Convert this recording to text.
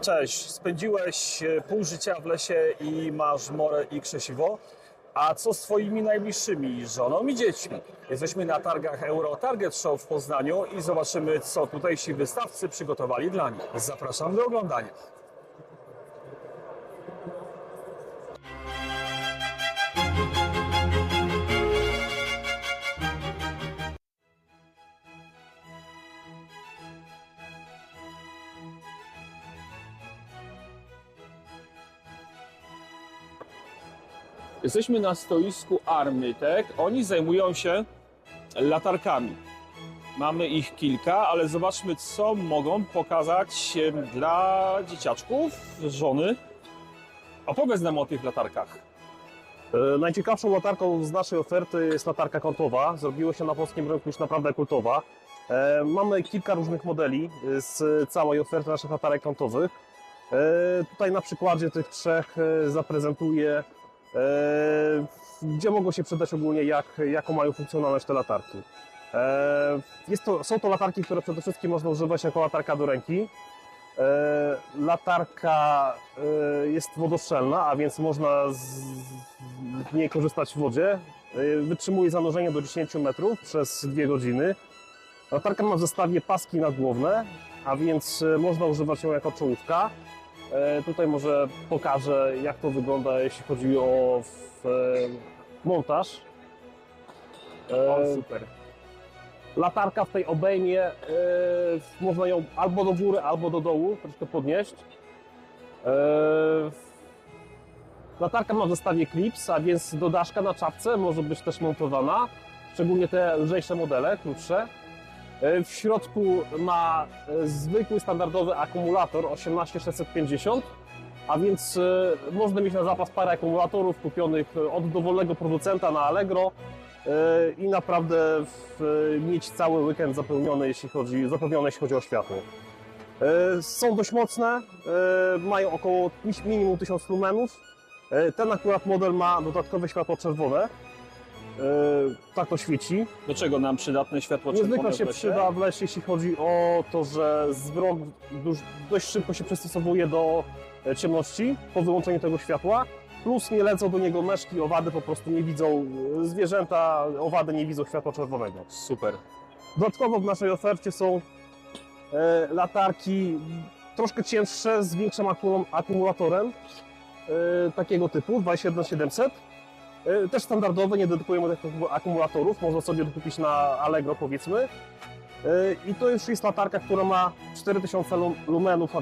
Cześć, spędziłeś e, pół życia w lesie i masz morę i krzesiwo. A co z Twoimi najbliższymi żoną i dziećmi? Jesteśmy na targach Euro Target Show w Poznaniu i zobaczymy, co tutejsi wystawcy przygotowali dla nich. Zapraszam do oglądania. Jesteśmy na stoisku Armytek. Oni zajmują się latarkami. Mamy ich kilka, ale zobaczmy, co mogą pokazać dla dzieciaczków, żony. Opowiedz nam o tych latarkach. E, Najciekawszą latarką z naszej oferty jest latarka kątowa. Zrobiło się na polskim rynku już naprawdę kultowa. E, Mamy kilka różnych modeli z całej oferty naszych latarek kątowych. E, Tutaj na przykładzie tych trzech zaprezentuję, gdzie mogą się przydać ogólnie, jak, jaką mają funkcjonalność te latarki. E, to, są to latarki, które przede wszystkim można używać jako latarka do ręki. E, Latarka e, jest wodoszczelna, a więc można z, niej korzystać w wodzie. E, Wytrzymuje zanurzenie do 10 metrów przez 2 godziny. Latarka ma w zestawie paski nagłowne, a więc e, można używać ją jako czołówka. E, Tutaj może pokażę, jak to wygląda, jeśli chodzi o w, e, montaż. E, O, super. Latarka w tej obejmie, można ją albo do góry, albo do dołu troszkę podnieść. Latarka ma w zestawie klips, a więc dodaszka na czapce może być też montowana, szczególnie te lżejsze modele, krótsze. E, w środku ma e, zwykły, standardowy akumulator 18650, a więc e, można mieć na zapas parę akumulatorów kupionych od dowolnego producenta na Allegro, i naprawdę mieć cały weekend zapełniony, jeśli chodzi, jeśli chodzi o światło. Są dość mocne, mają około minimum 1000 lumenów. Ten akurat model ma dodatkowe światło czerwone. E, Tak to świeci. Do czego nam przydatne światło Niezwykle czerwone w się lesie? przyda w lesie, jeśli chodzi o to, że wzrok dość, dość szybko się przystosowuje do e, ciemności po wyłączeniu tego światła. Plus nie lecą do niego meszki, owady po prostu nie widzą, e, zwierzęta, owady nie widzą światła czerwonego. Super. Dodatkowo w naszej ofercie są e, latarki troszkę cięższe, z większym akum- akumulatorem e, takiego typu 21700. E, też standardowe, nie dedykujemy akumulatorów, można sobie dokupić na Allegro powiedzmy. E, I to już jest latarka, która ma 4000 lum- lumenów,